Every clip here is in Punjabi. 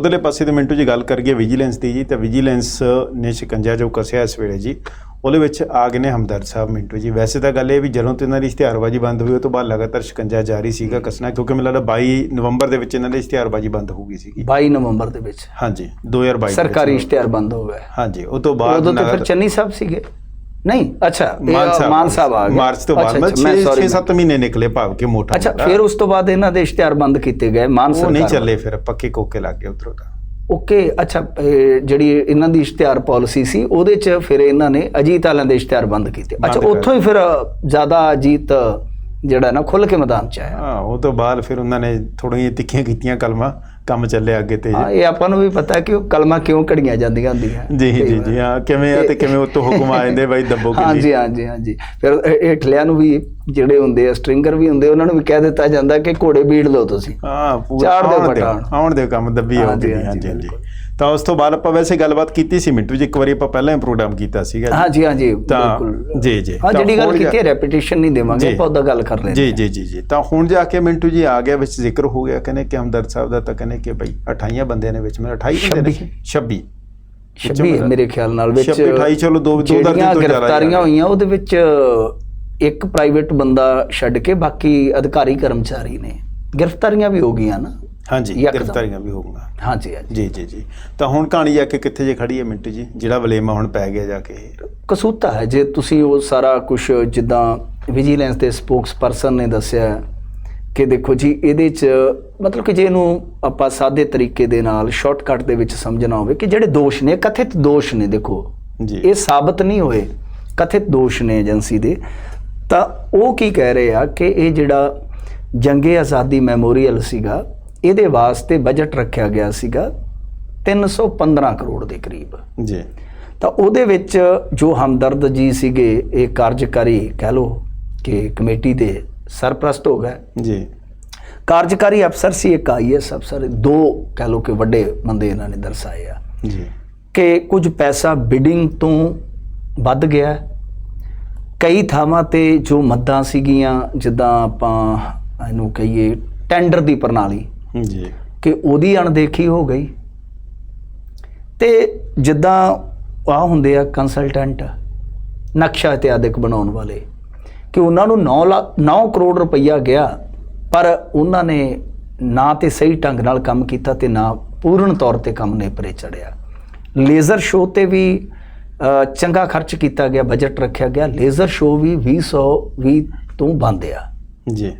ਉਧਰਲੇ ਪਾਸੇ ਤੇ ਮਿੰਟੂ ਜੀ ਗੱਲ ਕਰੀਏ ਵਿਜੀਲੈਂਸ ਦੀ ਜੀ ਤੇ ਵਿਜੀਲੈਂਸ ਨੇ ਸ਼ਿਕੰਜਾ ਜੋ ਕੱਸਿਆ ਇਸ ਵੇਲੇ ਜੀ ਉਹਦੇ ਵਿੱਚ ਆ ਗਏ ਨੇ ਹਮਦਰਦ ਸਾਹਿਬ ਮਿੰਟੂ ਜੀ। ਵੈਸੇ ਤਾਂ ਗੱਲ ਇਹ ਵੀ ਜਦੋਂ ਤੋਂ ਇਹਨਾਂ ਦੀ ਇਸ਼ਤਿਹਾਰਬਾਜ਼ੀ ਬੰਦ ਹੋਈ ਉਹ ਤੋਂ ਬਾਅਦ ਲਗਾਤਾਰ ਸ਼ਿਕੰਜਾ ਜਾਰੀ ਸੀਗਾ ਕੱਸਣਾ ਕਿਉਂਕਿ ਮੈਨੂੰ ਲੱਗਦਾ 22 ਨਵੰਬਰ ਦੇ ਵਿੱਚ ਇਹਨਾਂ ਦੀ ਇਸ਼ਤਿਹਾਰਬਾਜ਼ੀ ਬੰਦ ਹੋ ਗਈ ਸੀਗੀ। 22 ਨਵੰਬਰ ਦੇ ਵਿੱਚ। ਹਾਂਜੀ 2022 ਦੇ ਵਿੱਚ। ਸਰਕਾਰੀ ਇਸ਼ਤਿਹਾਰ ਬੰਦ ਹੋ ਗਏ ਹਾਂਜੀ ਉਹ ਤੋਂ ਬਾਅਦ ਉਦੋਂ ਤੇ ਫਿਰ ਚੰਨੀ ਸਾਹਿਬ ਸੀਗੇ। ਨਹੀਂ। ਅੱਛਾ ਮਾਨ ਸਾਹਿਬ। ਆ ਗਏ। ਮਾਰਚ ਤੋਂ ਬਾਅਦ ਅੱਛਾ, ਮੈਂ ਅੱਛਾ, ਮੈਂ 6 sorry, 7 ਮਹੀਨੇ ਨਿਕਲੇ ਭਾਵ ਕਿ ਮੋਟਾ ਅੱਛਾ। ਫਿਰ ਉਸ ਤੋਂ ਬਾਅਦ ਇਹਨਾਂ ਦੇ ਇਸ਼ਤਿਹਾਰ ਬੰਦ ਕੀਤੇ ਗਏ ਮਾਨ ਉਹ ਨਹੀਂ ਸਰਕਾਰ ਚੱਲੇ ਫਿਰ ਪੱਕੇ ਕੋਕੇ ਲੱਗ ਗਏ ਉਧਰੋਂ ਦਾ ਓਕੇ ਅੱਛਾ ਜਿਹੜੀ ਇਹਨਾਂ ਦੀ ਇਸ਼ਤਿਹਾਰ ਪਾਲਿਸੀ ਸੀ ਉਹਦੇ ਚ ਫਿਰ ਇਹਨਾਂ ਨੇ ਅਜੀਤ ਵਾਲਿਆਂ ਦੇ ਇਸ਼ਤਿਹਾਰ ਬੰਦ ਕੀਤੇ। ਅੱਛਾ ਉੱਥੋਂ ਹੀ ਫਿਰ ਜ਼ਿਆਦਾ ਅਜੀਤ ਜਿਹੜਾ ਨਾ ਖੁੱਲ ਕੇ ਮੈਦਾਨ ਚ ਆਇਆ। ਹਾਂ ਉਹ ਤੋਂ ਬਾਅਦ ਫਿਰ ਉਹਨਾਂ ਨੇ ਥੋੜੀਆਂ ਤਿੱਖੀਆਂ ਕੀਤੀਆਂ ਕਲਮਾਂ। ਕੰਮ ਚੱਲਿਆ ਅੱਗੇ ਤੇ ਹਾਂ ਇਹ ਆਪਾਂ ਨੂੰ ਵੀ ਪਤਾ ਕਿ ਉਹ ਕਲਮਾਂ ਕਿਉਂ ਘੜੀਆਂ ਜਾਂਦੀਆਂ ਹੁੰਦੀਆਂ। ਜੀ ਜੀ ਜੀ ਹਾਂ ਕਿਵੇਂ ਆ ਤੇ ਕਿਵੇਂ ਉਤੋਂ ਹੁਕਮ ਆ ਜਾਂਦੇ ਬਾਈ ਦੱਬੋ ਕਿੱਲੀ ਹਾਂਜੀ ਹਾਂਜੀ ਹਾਂਜੀ। ਫਿਰ ਇਹ- ਹੇਠਲਿਆਂ ਨੂੰ ਵੀ ਜਿਹੜੇ ਹੁੰਦੇ ਆ ਸਟ੍ਰਿੰਗਰ ਵੀ ਹੁੰਦੇ ਉਹਨਾਂ ਨੂੰ ਵੀ ਕਹਿ ਦਿੱਤਾ ਜਾਂਦਾ ਕਿ ਘੋੜੇ ਬੀੜ ਲਓ ਤੁਸੀਂ। ਹਾਂ ਪੂਰਾ ਆਉਣ ਦੇ ਕੰਮ ਦੱਬੀ ਆਉਂਦੀ ਹਾਂਜੀ ਹਾਂਜੀ ਤਾਂ ਉਸ ਤੋਂ ਬਾਅਦ ਆਪਾਂ ਵੈਸੇ ਗੱਲਬਾਤ ਕੀਤੀ ਸੀ ਮਿੰਟੂ ਜੀ ਇੱਕ ਵਾਰੀ ਆਪਾਂ ਪਹਿਲਾਂ ਹੀ ਪ੍ਰੋਗਰਾਮ ਕੀਤਾ ਸੀਗਾ ਜੀ। ਹਾਂਜੀ ਹਾਂਜੀ ਬਿਲਕੁਲ। ਜੀ ਜੀ। ਹਾਂ ਜਿਹੜੀ ਗੱਲ ਕੀਤੀ ਹੈ ਰੈਪੀਟੀਸ਼ਨ ਨਹੀਂ ਦੇਵਾਂਗੇ। ਆਪਾਂ ਉਹਦਾ ਗੱਲ ਕਰ ਲੈਂਦੇ ਜੀ ਜੀ ਜੀ ਜੀ। ਤਾਂ ਹੁਣ ਜਾ ਕੇ ਮਿੰਟੂ ਜੀ ਆ ਗਿਆ ਵਿੱਚ ਜ਼ਿਕਰ ਹੋ ਗਿਆ ਕਹਿੰਦੇ ਕਿ ਹਮਦਰਦ ਸਾਹਿਬ ਦਾ ਤਾਂ ਕਹਿੰਦੇ ਕਿ ਭਾਈ 28 ਬੰਦਿਆਂ ਨੇ ਵਿੱਚ ਮੇਰੇ 28 ਬੰਦੇ ਨੇ 26 26 ਹੈ ਮੇਰੇ ਖਿਆਲ ਨਾਲ ਵਿੱਚ 26 28 ਚਲੋ ਦੋ ਦੋ ਜਿਹੜੀਆਂ ਤੋਂ ਜ਼ਿਆਦਾ ਗ੍ਰਿਫਤਾਰੀਆਂ ਹੋਈਆਂ ਉਹਦੇ ਵਿੱਚ ਇੱਕ ਪ੍ਰਾਈਵੇਟ ਬੰਦਾ ਛੱਡ ਕੇ ਬਾਕੀ ਅਧਿਕਾਰੀ ਕਰਮਚਾਰੀ ਨੇ। ਗ੍ਰਿਫਤਾਰੀਆਂ ਵੀ ਹੋ ਗਈਆਂ ਨਾ। ਹਾਂਜੀ। ਗ੍ਰਿਫਤਾਰੀਆਂ ਵੀ ਹੋਊਗਾ ਹਾਂਜੀ ਹਾਂਜੀ। ਜੀ ਜੀ ਜੀ। ਤਾਂ ਹੁਣ ਕਹਾਣੀ ਜਾ ਕੇ ਕਿੱਥੇ ਜੇ ਖੜੀ ਹੈ ਮਿੰਟੂ ਜੀ? ਜਿਹੜਾ ਵਲੇਮਾ ਹੁਣ ਪੈ ਗਿਆ ਜਾ ਕੇ। ਕਸੂਤਾ ਹੈ ਜੇ ਤੁਸੀਂ ਉਹ ਸਾਰਾ ਕੁਝ ਜਿੱਦਾਂ ਵਿਜੀਲੈਂਸ ਦੇ ਸਪੋਕਸਪਰਸਨ ਨੇ ਦੱਸਿਆ ਕਿ ਦੇਖੋ ਜੀ ਇਹਦੇ ਚ ਮਤਲਬ ਕਿ ਜੇ ਇਹਨੂੰ ਆਪਾਂ ਸਾਦੇ ਤਰੀਕੇ ਦੇ ਨਾਲ ਸ਼ਾਰਟਕਟ ਦੇ ਵਿੱਚ ਸਮਝਣਾ ਹੋਵੇ ਕਿ ਜਿਹੜੇ ਦੋਸ਼ ਨੇ ਕਥਿਤ ਦੋਸ਼ ਨੇ ਦੇਖੋ ਜੀ। ਇਹ ਸਾਬਤ ਨਹੀਂ ਹੋਏ ਕਥਿਤ ਦੋਸ਼ ਨੇ ਏਜੰਸੀ ਦੇ ਤਾਂ ਉਹ ਕੀ ਕਹਿ ਰਹੇ ਆ ਕਿ ਇਹ ਜਿਹੜਾ ਜੰਗੇ ਆਜ਼ਾਦੀ ਮੈਮੋਰੀਅਲ ਸੀਗਾ ਇਹਦੇ ਵਾਸਤੇ ਬਜਟ ਰੱਖਿਆ ਗਿਆ ਸੀਗਾ 315 ਕਰੋੜ ਦੇ ਕਰੀਬ। ਜੀ। ਤਾਂ ਉਹਦੇ ਵਿੱਚ ਜੋ ਹਮਦਰਦ ਜੀ ਸੀਗੇ ਇਹ ਕਾਰਜਕਾਰੀ ਕਹਿ ਲੋ ਕਿ ਕਮੇਟੀ ਦੇ ਸਰਪ੍ਰਸਤ ਹੋ ਗਏ। ਜੀ। ਕਾਰਜਕਾਰੀ ਅਫਸਰ ਸੀ ਇੱਕ ਆਈਐਸ ਅਫਸਰ ਦੋ ਕਹਿ ਲੋ ਕਿ ਵੱਡੇ ਬੰਦੇ ਇਹਨਾਂ ਨੇ ਦਰਸਾਏ ਆ। ਜੀ। ਕਿ ਕੁਝ ਪੈਸਾ ਬਿਡਿੰਗ ਤੋਂ ਵੱਧ ਗਿਆ। ਕਈ ਥਾਵਾਂ ਤੇ ਜੋ ਮੱਦਾਂ ਸੀਗੀਆਂ ਜਿੱਦਾਂ ਆਪਾਂ ਇਹਨੂੰ ਕਹੀਏ ਟੈਂਡਰ ਦੀ ਪ੍ਰਣਾਲੀ। ਜੀ। ਕਿ ਉਹਦੀ ਅਣਦੇਖੀ ਹੋ ਗਈ। ਤੇ ਜਿੱਦਾਂ ਆ ਹੁੰਦੇ ਆ ਕੰਸਲਟੈਂਟ ਨਕਸ਼ਾ ਇਤਿਆਦਿਕ ਬਣਾਉਣ ਵਾਲੇ ਕਿ ਉਹਨਾਂ ਨੂੰ 9 ਲੱਖ 9 ਕਰੋੜ ਰੁਪਈਆ ਗਿਆ ਪਰ ਉਹਨਾਂ ਨੇ ਨਾ ਤੇ ਸਹੀ ਢੰਗ ਨਾਲ ਕੰਮ ਕੀਤਾ ਤੇ ਨਾ ਪੂਰਨ ਤੌਰ ਤੇ ਕੰਮ ਨੇਪਰੇ ਚੜਿਆ। ਲੇਜ਼ਰ ਸ਼ੋਅ ਤੇ ਵੀ ਚੰਗਾ ਖਰਚ ਕੀਤਾ ਗਿਆ ਬਜਟ ਰੱਖਿਆ ਗਿਆ ਲੇਜ਼ਰ ਸ਼ੋਅ ਵੀ 2020 ਤੋਂ ਬੰਦ ਆ। ਜੀ।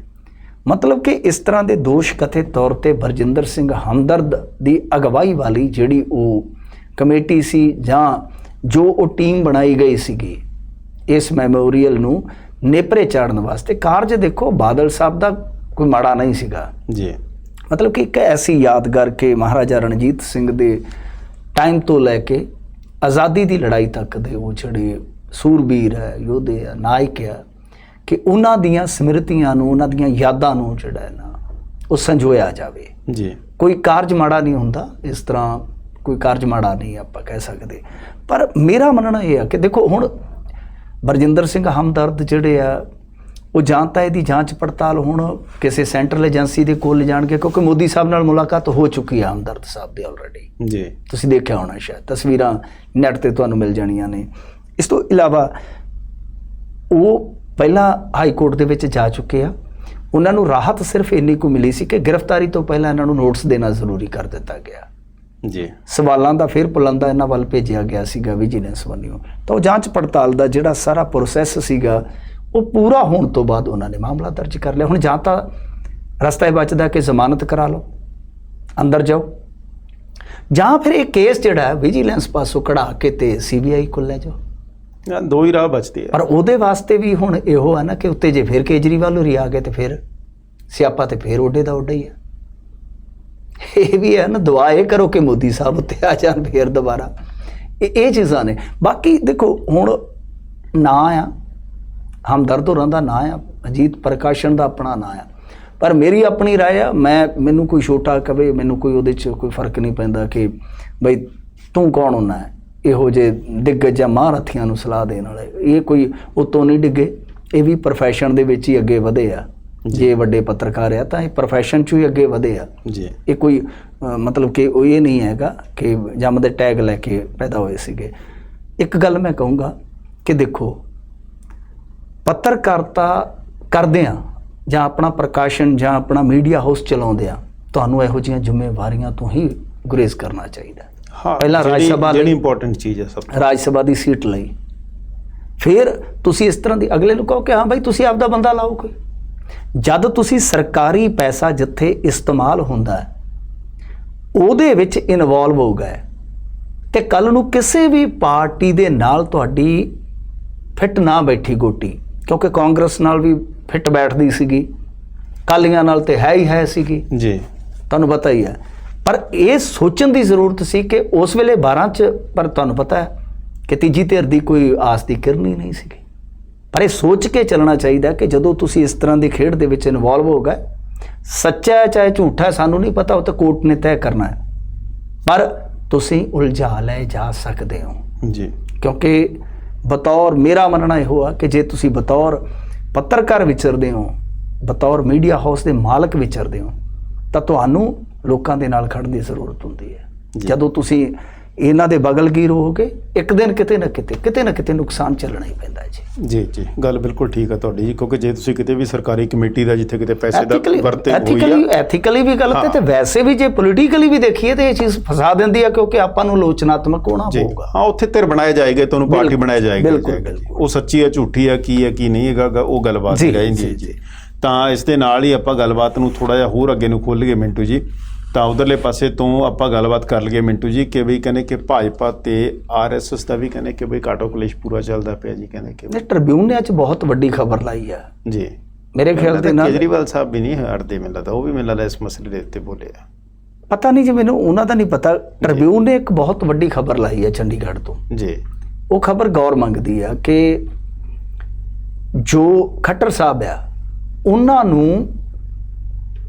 ਮਤਲਬ ਕਿ ਇਸ ਤਰ੍ਹਾਂ ਦੇ ਦੋਸ਼ ਕਥਿਤ ਤੌਰ ਤੇ ਬਰਜਿੰਦਰ ਸਿੰਘ ਹਮਦਰਦ ਦੀ ਅਗਵਾਈ ਵਾਲੀ ਜਿਹੜੀ ਉਹ ਕਮੇਟੀ ਸੀ ਜਾਂ ਜੋ ਉਹ ਟੀਮ ਬਣਾਈ ਗਈ ਸੀਗੀ ਇਸ ਮੈਮੋਰੀਅਲ ਨੂੰ ਨੇਪਰੇ ਚਾੜਨ ਵਾਸਤੇ ਕਾਰਜ ਦੇਖੋ ਬਾਦਲ ਸਾਹਿਬ ਦਾ ਕੋਈ ਮਾੜਾ ਨਹੀਂ ਸੀਗਾ। ਜੀ। ਮਤਲਬ ਕਿ ਇੱਕ ਐਸੀ ਯਾਦਗਾਰ ਕਿ ਮਹਾਰਾਜਾ ਰਣਜੀਤ ਸਿੰਘ ਦੇ ਟਾਈਮ ਤੋਂ ਲੈ ਕੇ ਆਜ਼ਾਦੀ ਦੀ ਲੜਾਈ ਤੱਕ ਦੇ ਉਹ ਜਿਹੜੇ ਸੂਰਬੀਰ ਹੈ ਯੋਧੇ ਆ ਨਾਇਕ ਆ ਕਿ ਉਹਨਾਂ ਦੀਆਂ ਸਮ੍ਰਿਤੀਆਂ ਨੂੰ ਉਹਨਾਂ ਦੀਆਂ ਯਾਦਾਂ ਨੂੰ ਜਿਹੜਾ ਹੈ ਨਾ ਉਹ ਸੰਜੋਇਆ ਜਾਵੇ। ਜੀ। ਕੋਈ ਕਾਰਜ ਮਾੜਾ ਨਹੀਂ ਹੁੰਦਾ ਇਸ ਤਰ੍ਹਾਂ ਕੋਈ ਕਾਰਜ ਮਾੜਾ ਨਹੀਂ ਆਪਾਂ ਕਹਿ ਸਕਦੇ। ਪਰ ਮੇਰਾ ਮੰਨਣਾ ਇਹ ਆ ਕਿ ਦੇਖੋ ਹੁਣ ਬਰਜਿੰਦਰ ਸਿੰਘ ਹਮਦਰਦ ਜਿਹੜੇ ਆ ਉਹ ਜਾਂ ਤਾਂ ਇਹਦੀ ਜਾਂਚ ਪੜਤਾਲ ਹੁਣ ਕਿਸੇ ਸੈਂਟਰਲ ਏਜੰਸੀ ਦੇ ਕੋਲ ਜਾਣਗੇ ਕਿਉਂਕਿ ਮੋਦੀ ਸਾਹਿਬ ਨਾਲ ਮੁਲਾਕਾਤ ਹੋ ਚੁੱਕੀ ਆ ਹਮਦਰਦ ਸਾਹਿਬ ਦੀ ਆਲਰੇਡੀ ਜੀ। ਤੁਸੀਂ ਦੇਖਿਆ ਹੋਣਾ ਸ਼ਾਇਦ ਤਸਵੀਰਾਂ ਨੈਟ ਤੇ ਤੁਹਾਨੂੰ ਮਿਲ ਜਾਣੀਆਂ ਨੇ। ਇਸ ਤੋਂ ਇਲਾਵਾ ਉਹ ਪਹਿਲਾਂ ਹਾਈ ਕੋਰਟ ਦੇ ਵਿੱਚ ਜਾ ਚੁੱਕੇ ਆ। ਉਹਨਾਂ ਨੂੰ ਰਾਹਤ ਸਿਰਫ ਇੰਨੀ ਕੁ ਮਿਲੀ ਸੀ ਕਿ ਗ੍ਰਿਫਤਾਰੀ ਤੋਂ ਪਹਿਲਾਂ ਇਹਨਾਂ ਨੂੰ ਨੋਟਿਸ ਦੇਣਾ ਜ਼ਰੂਰੀ ਕਰ ਦਿੱਤਾ ਗਿਆ। ਜੀ। ਸਵਾਲਾਂ ਦਾ ਫਿਰ ਪੁਲੰਦਾ ਇਹਨਾਂ ਵੱਲ ਭੇਜਿਆ ਗਿਆ ਸੀਗਾ ਵਿਜੀਲੈਂਸ ਵੱਲੋਂ ਤਾਂ ਉਹ ਜਾਂਚ ਪੜਤਾਲ ਦਾ ਜਿਹੜਾ ਸਾਰਾ ਪ੍ਰੋਸੈਸ ਸੀਗਾ ਉਹ ਪੂਰਾ ਹੋਣ ਤੋਂ ਬਾਅਦ ਉਹਨਾਂ ਨੇ ਮਾਮਲਾ ਦਰਜ ਕਰ ਲਿਆ। ਹੁਣ ਜਾਂ ਤਾਂ ਰਸਤਾ ਇਹ ਬਚਦਾ ਕਿ ਜ਼ਮਾਨਤ ਕਰਾ ਲਓ ਅੰਦਰ ਜਾਓ। ਜਾਂ ਫਿਰ ਇਹ ਕੇਸ ਜਿਹੜਾ ਵਿਜੀਲੈਂਸ ਪਾਸੋਂ ਕਢਾ ਕੇ ਤੇ ਸੀਬੀਆਈ ਕੋਲ ਲੈ ਜਾਓ। ਦੋ ਹੀ ਰਾਹ ਬਚਦੇ ਆ ਪਰ ਉਹਦੇ ਵਾਸਤੇ ਵੀ ਹੁਣ ਇਹੋ ਹੈ ਨਾ ਕਿ ਉੱਤੇ ਜੇ ਫਿਰ ਕੇਜਰੀਵਾਲ ਹੋਰੀ ਆ ਗਏ ਤੇ ਫਿਰ ਸਿਆਪਾ ਤੇ ਫਿਰ ਓਡੇ ਦਾ ਓਡਾ ਹੀ ਆ ਇਹ ਵੀ ਹੈ ਨਾ ਦੁਆ ਇਹ ਕਰੋ ਕਿ ਮੋਦੀ ਸਾਹਿਬ ਉੱਤੇ ਆ ਜਾਣ ਫੇਰ ਦੁਬਾਰਾ ਇਹ ਇਹ ਚੀਜ਼ਾਂ ਨੇ ਬਾਕੀ ਦੇਖੋ ਹੁਣ ਨਾਂ ਆ ਹਮਦਰਦ ਹੋਰਾਂ ਦਾ ਨਾਂ ਆ ਅਜੀਤ ਪ੍ਰਕਾਸ਼ਨ ਦਾ ਆਪਣਾ ਨਾਂ ਆ ਪਰ ਮੇਰੀ ਆਪਣੀ رائے ਆ ਮੈਂ ਮੈਨੂੰ ਕੋਈ ਛੋਟਾ ਕਵੇ ਮੈਨੂੰ ਕੋਈ ਉਹਦੇ 'ਚ ਕੋਈ ਫਰਕ ਨਹੀਂ ਪੈਂਦਾ ਕਿ ਬਈ ਤੂੰ ਕੌਣ ਹੁੰਨਾ ਹੈ ਇਹੋ ਜੇ ਦਿੱਗਜ ਜਾਂ ਮਹਾਰਥੀਆਂ ਨੂੰ ਸਲਾਹ ਦੇਣ ਵਾਲੇ। ਇਹ ਕੋਈ ਉਤੋਂ ਨਹੀਂ ਡਿੱਗੇ। ਇਹ ਵੀ profession ਦੇ ਵਿੱਚ ਹੀ ਅੱਗੇ ਵਧੇ ਆ। ਜੇ। ਵੱਡੇ ਪੱਤਰਕਾਰ ਆ ਤਾਂ ਇਹ profession 'ਚ ਹੀ ਅੱਗੇ ਵਧੇ ਆ। ਜੀ। ਇਹ ਕੋਈ ਮਤਲਬ ਕਿ ਉਹ ਇਹ ਨਹੀਂ ਹੈਗਾ ਕਿ ਜੰਮ ਦੇ ਟੈਗ ਲੈ ਕੇ ਪੈਦਾ ਹੋਏ ਸੀਗੇ। ਇੱਕ ਗੱਲ ਮੈਂ ਕਹੂੰਗਾ ਕਿ ਦੇਖੋ ਪੱਤਰਕਾਰਤਾ ਕਰਦੇ ਆ ਜਾਂ ਆਪਣਾ ਪ੍ਰਕਾਸ਼ਨ ਜਾਂ ਆਪਣਾ ਮੀਡੀਆ ਹਾਊਸ ਚਲਾਉਂਦੇ ਆ ਤੁਹਾਨੂੰ ਇਹੋ ਜਿਹੀਆਂ ਜ਼ਿੰਮੇਵਾਰੀਆਂ ਤੋਂ ਹੀ ਗੁਰੇਜ਼ ਕਰਨਾ ਚਾਹੀਦਾ। ਹਾਂ ਪਹਿਲਾਂ ਰਾਜ ਸਭਾ ਲਈ- ਜਿਹੜੀ ਇੰਪੋਰਟੈਂਟ ਚੀਜ਼ ਹੈ ਸਭ ਰਾਜ ਸਭਾ ਦੀ ਸੀਟ ਲਈ। ਫਿਰ ਤੁਸੀਂ ਇਸ ਤਰ੍ਹਾਂ ਦੀ ਅਗਲੇ ਨੂੰ ਕਹੋ ਕਿ ਹਾਂ ਭਾਈ ਤੁਸੀਂ ਆਪਦਾ ਬੰਦਾ ਲਾਓ ਕੋਈ। ਜਦ ਤੁਸੀਂ ਸਰਕਾਰੀ ਪੈਸਾ ਜਿੱਥੇ ਇਸਤੇਮਾਲ ਹੁੰਦਾ ਹੈ ਉਹਦੇ ਵਿੱਚ ਇਨਵੋਲਵ ਹੋ ਗਏ। ਤੇ ਕੱਲ ਨੂੰ ਕਿਸੇ ਵੀ ਪਾਰਟੀ ਦੇ ਨਾਲ ਤੁਹਾਡੀ ਫਿੱਟ ਨਾ ਬੈਠੀ ਗੋਟੀ ਕਿਉਂਕਿ ਕਾਂਗਰਸ ਨਾਲ ਵੀ ਫਿੱਟ ਬੈਠਦੀ ਸੀਗੀ। ਕਾਲੀਆਂ ਨਾਲ ਤੇ ਹੈ ਹੀ ਹੈ ਸੀਗੀ। ਜੀ। ਤੁਹਾਨੂੰ ਪਤਾ ਹੀ ਹੈ। ਪਰ ਇਹ ਸੋਚਣ ਦੀ ਜ਼ਰੂਰਤ ਸੀ ਕਿ ਉਸ ਵੇਲੇ 12 ਚ ਪਰ ਤੁਹਾਨੂੰ ਪਤਾ ਹੈ ਕਿ ਤੀਜੀ ਧਿਰ ਦੀ ਕੋਈ ਆਸ ਦੀ ਕਿਰਨ ਹੀ ਨਹੀਂ ਸੀਗੀ। ਪਰ ਇਹ ਸੋਚ ਕੇ ਚੱਲਣਾ ਚਾਹੀਦਾ ਕਿ ਜਦੋਂ ਤੁਸੀਂ ਇਸ ਤਰ੍ਹਾਂ ਦੀ ਖੇਡ ਦੇ ਵਿੱਚ ਇਨਵੋਲਵ ਹੋ ਗਏ ਸੱਚਾ ਹੈ ਚਾਹੇ ਝੂਠਾ ਹੈ ਸਾਨੂੰ ਨਹੀਂ ਪਤਾ ਉਹ ਤਾਂ ਕੋਰਟ ਨੇ ਤੈਅ ਕਰਨਾ ਹੈ। ਪਰ ਤੁਸੀਂ ਉਲਝਾ ਲੈ ਜਾ ਸਕਦੇ ਹੋ। ਜੀ। ਕਿਉਂਕਿ ਬਤੌਰ ਮੇਰਾ ਮੰਨਣਾ ਇਹੋ ਆ ਕਿ ਜੇ ਤੁਸੀਂ ਬਤੌਰ ਪੱਤਰਕਾਰ ਵਿਚਰਦੇ ਹੋ ਬਤੌਰ ਮੀਡੀਆ ਹਾਊਸ ਦੇ ਮਾਲਕ ਵਿਚਰਦੇ ਹੋ ਤਾਂ ਤੁਹਾਨੂੰ ਲੋਕਾਂ ਦੇ ਨਾਲ ਖੜਨ ਦੀ ਜ਼ਰੂਰਤ ਹੁੰਦੀ ਹੈ। ਜਦੋਂ ਤੁਸੀਂ ਇਹਨਾਂ ਦੇ ਬਗਲਗੀਰ ਹੋਗੇ ਇੱਕ ਦਿਨ ਕਿਤੇ ਨਾ ਕਿਤੇ ਕਿਤੇ ਨਾ ਕਿਤੇ ਨੁਕਸਾਨ ਚੱਲਣਾ ਹੀ ਪੈਂਦਾ ਹੈ ਜੀ। ਜੀ ਜੀ ਗੱਲ ਬਿਲਕੁਲ ਠੀਕ ਹੈ ਤੁਹਾਡੀ ਜੀ ਕਿਉਂਕਿ ਜੇ ਤੁਸੀਂ ਕਿਤੇ ਵੀ ਸਰਕਾਰੀ ਕਮੇਟੀ ਦਾ ਜਿੱਥੇ ਕਿਤੇ ਪੈਸੇ ਦਾ ਵਰਤੇ ਹੋਈ ਐਥੀਕਲੀ ਆ ਐਥੀਕਲੀ ਵੀ ਗਲਤ ਹੈ ਹਾਂ। ਤੇ ਵੈਸੇ ਵੀ ਜੇ ਪੋਲੀਟੀਕਲੀ ਵੀ ਦੇਖੀਏ ਤੇ ਇਹ ਚੀਜ਼ ਫਸਾ ਦਿੰਦੀ ਹੈ ਕਿਉਂਕਿ ਆਪਾਂ ਨੂੰ ਲੋਚਨਾਤਮਕ ਹੋਣਾ ਪਊਗਾ। ਹਾਂ ਉੱਥੇ ਧਿਰ ਬਣਾਏ ਜਾਏਗੇ ਤੁਹਾਨੂੰ ਪਾਰਟੀ ਬਣਾਇਆ ਜਾਏਗਾ। ਬਿਲਕੁਲ। ਉਹ ਸੱਚੀ ਹੈ ਝੂਠੀ ਹੈ ਕੀ ਹੈ ਕੀ ਨਹੀਂ ਹੈਗਾ ਉਹ ਗੱਲਬਾਤ ਰਹਿ ਜਾਂਦੀ ਹੈ ਜੀ, ਤਾਂ ਇਸ ਦੇ ਨਾਲ ਹੀ ਆਪਾਂ ਗੱਲਬਾਤ ਨੂੰ ਥੋੜਾ ਜਿਹਾ ਹੋਰ ਅੱਗੇ ਨੂੰ ਖੋਲ ਲਈਏ ਮਿੰਟੂ ਜੀ। ਤਾਂ ਉਧਰਲੇ ਪਾਸੇ ਤੋਂ ਆਪਾਂ ਗੱਲਬਾਤ ਕਰ ਲਈਏ ਮਿੰਟੂ ਜੀ ਕਿ ਵੀ ਕਹਿੰਦੇ ਕਿ ਭਾਜਪਾ ਤੇ ਆਰਐਸਐਸ ਦਾ ਵੀ ਕਹਿੰਦੇ ਕਿ ਵੀ ਕਾਟੋ ਕਲੇਸ਼ ਪੂਰਾ ਚੱਲਦਾ ਪਿਆ ਜੀ ਕਹਿੰਦੇ ਕਿ ਨੇ ਟ੍ਰਿਬਿਊਨ ਨੇ ਅੱਜ ਬਹੁਤ ਵੱਡੀ ਖਬਰ ਲਾਈ ਹੈ ਜੀ। ਮੇਰੇ ਖਿਆਲ ਦੇ ਨਾਲ ਕੇਜਰੀਵਾਲ ਸਾਹਿਬ ਵੀ ਨਹੀਂ ਹਟਦੇ ਮੈਨੂੰ ਲੱਗਦਾ ਉਹ ਵੀ ਮੈਨੂੰ ਲੱਗਦਾ ਇਸ ਮਸਲੇ ਦੇ ਉੱਤੇ ਬੋਲੇ ਆ। ਪਤਾ ਨਹੀਂ ਜੀ ਮੈਨੂੰ ਉਹਨਾਂ ਦਾ ਨਹੀਂ ਪਤਾ। ਟ੍ਰਿਬਿਊਨ ਨੇ ਇੱਕ ਬਹੁਤ ਵੱਡੀ ਖਬਰ ਲਾਈ ਹੈ ਚੰਡੀਗੜ੍ਹ ਤੋਂ। ਜੀ। ਉਹ ਖਬਰ ਗੌਰ ਮੰਗਦੀ ਆ ਕਿ ਜੋ ਖੱਟਰ ਸਾਹਿਬ ਆ ਉਹਨਾਂ ਨੂੰ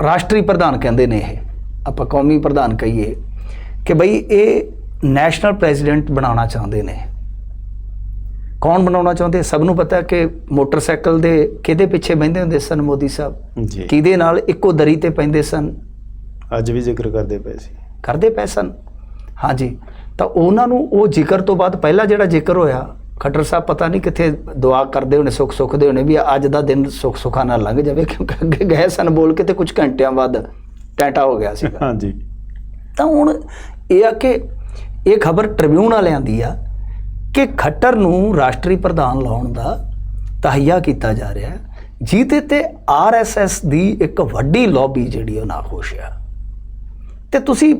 ਰਾਸ਼ਟਰੀ ਪ੍ਰਧਾਨ ਕਹਿੰਦੇ ਨੇ ਇਹ। ਆਪਾਂ ਕੌਮੀ ਪ੍ਰਧਾਨ ਕਹੀਏ ਕਿ ਬਈ ਇਹ ਨੈਸ਼ਨਲ ਪ੍ਰੈਜ਼ੀਡੈਂਟ ਬਣਾਉਣਾ ਚਾਹੁੰਦੇ ਨੇ। ਕੌਣ ਬਣਾਉਣਾ ਚਾਹੁੰਦੇ? ਸਭ ਨੂੰ ਪਤਾ ਕਿ ਮੋਟਰਸਾਈਕਲ ਦੇ ਕਿਹਦੇ ਪਿੱਛੇ ਬਹਿੰਦੇ ਹੁੰਦੇ ਸਨ ਮੋਦੀ ਸਾਹਿਬ? ਜੀ। ਕਿਹਦੇ ਨਾਲ ਇੱਕੋ ਦਰੀ ਤੇ ਪੈਂਦੇ ਸਨ? ਅੱਜ ਵੀ ਜ਼ਿਕਰ ਕਰਦੇ ਪਏ ਸੀ। ਕਰਦੇ ਪਏ ਸਨ? ਹਾਂਜੀ ਤਾਂ ਉਹਨਾਂ ਨੂੰ ਉਹ ਜ਼ਿਕਰ ਤੋਂ ਬਾਅਦ ਪਹਿਲਾ ਜਿਹੜਾ ਜ਼ਿਕਰ ਹੋਇਆ ਖੱਟਰ ਸਾਹਿਬ ਪਤਾ ਨਹੀਂ ਕਿੱਥੇ ਦੁਆ ਕਰਦੇ ਹੋਣੇ ਸੁੱਖ ਸੁੱਖਦੇ ਹੋਣੇ ਵੀ ਅੱਜ ਦਾ ਦਿਨ ਸੁੱਖ ਸੁਖਾ ਨਾਲ ਲੰਘ ਜਾਵੇ ਕਿਉਂਕਿ ਅੱਗੇ ਗਏ ਸਨ ਬੋਲ ਕੇ ਤੇ ਕੁਝ ਘੰਟਿਆਂ ਬਾਅਦ ਟੈਂਟਾ ਹੋ ਗਿਆ ਸੀਗਾ। ਹਾਂਜੀ। ਤਾਂ ਹੁਣ ਇਹ ਆ ਕਿ ਇਹ ਖਬਰ ਟ੍ਰਿਬਿਊਨ ਵਾਲਿਆਂ ਦੀ ਆ ਕਿ ਖੱਟਰ ਨੂੰ ਰਾਸ਼ਟਰੀ ਪ੍ਰਧਾਨ ਲਾਉਣ ਦਾ ਤਹਈਆ ਕੀਤਾ ਜਾ ਰਿਹਾ ਜਿਹਦੇ ਤੇ ਆਰਐਸਐਸ ਦੀ ਇੱਕ ਵੱਡੀ ਲੌਬੀ ਜਿਹੜੀ ਉਹ ਨਾਖੁਸ਼ ਆ। ਤੇ ਤੁਸੀਂ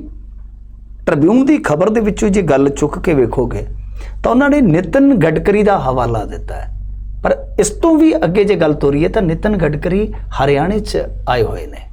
ਟ੍ਰਿਬਿਊਨ ਦੀ ਖਬਰ ਦੇ ਵਿੱਚੋਂ ਜੇ ਗੱਲ ਚੁੱਕ ਕੇ ਵੇਖੋਗੇ ਤਾਂ ਉਹਨਾਂ ਨੇ ਨਿਤਨ ਗਡਕਰੀ ਦਾ ਹਵਾਲਾ ਦਿੱਤਾ ਹੈ। ਪਰ ਇਸ ਤੋਂ ਵੀ ਅੱਗੇ ਜੇ ਗੱਲ ਤੋਰੀਏ ਤਾਂ ਨਿਤਨ ਗਡਕਰੀ ਹਰਿਆਣੇ 'ਚ ਆਏ ਹੋਏ ਨੇ।